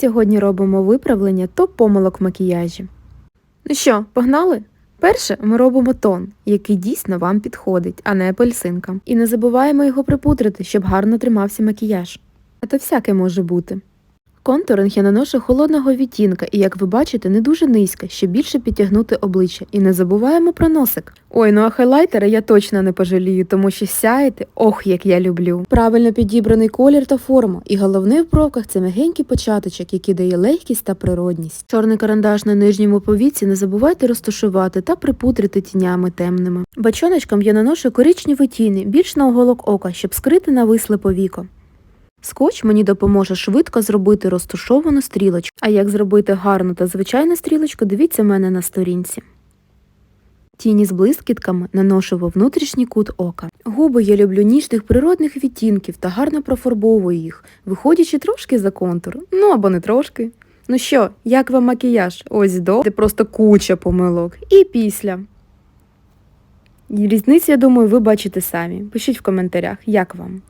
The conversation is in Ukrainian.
Сьогодні робимо виправлення топ помилок в макіяжі. Ну що, погнали? Перше, ми робимо тон, який дійсно вам підходить, а не апельсинка. І не забуваємо його припудрити, щоб гарно тримався макіяж. А то всяке може бути. Контуринг я наношу холодного відтінка і, як ви бачите, не дуже низько, щоб більше підтягнути обличчя. І не забуваємо про носик. Ой, ну а хайлайтери я точно не пожалію, тому що сяєте, ох, як я люблю. Правильно підібраний колір та форма. І головне в бровках це м'ягенький початочок, який дає легкість та природність. Чорний карандаш на нижньому повіці не забувайте розташувати та припудрити тінями темними. Бачоночком я наношу коричневі тіни, більш на оголок ока, щоб скрити нависле повіко. Скотч мені допоможе швидко зробити розташовану стрілочку. А як зробити гарну та звичайну стрілочку, дивіться мене на сторінці. Тіні з блискітками наношу во внутрішній кут ока. Губи я люблю ніжних природних відтінків та гарно профарбовую їх, виходячи трошки за контур. Ну або не трошки. Ну що, як вам макіяж? Ось до, де просто куча помилок. І після. Різницю, я думаю, ви бачите самі. Пишіть в коментарях, як вам.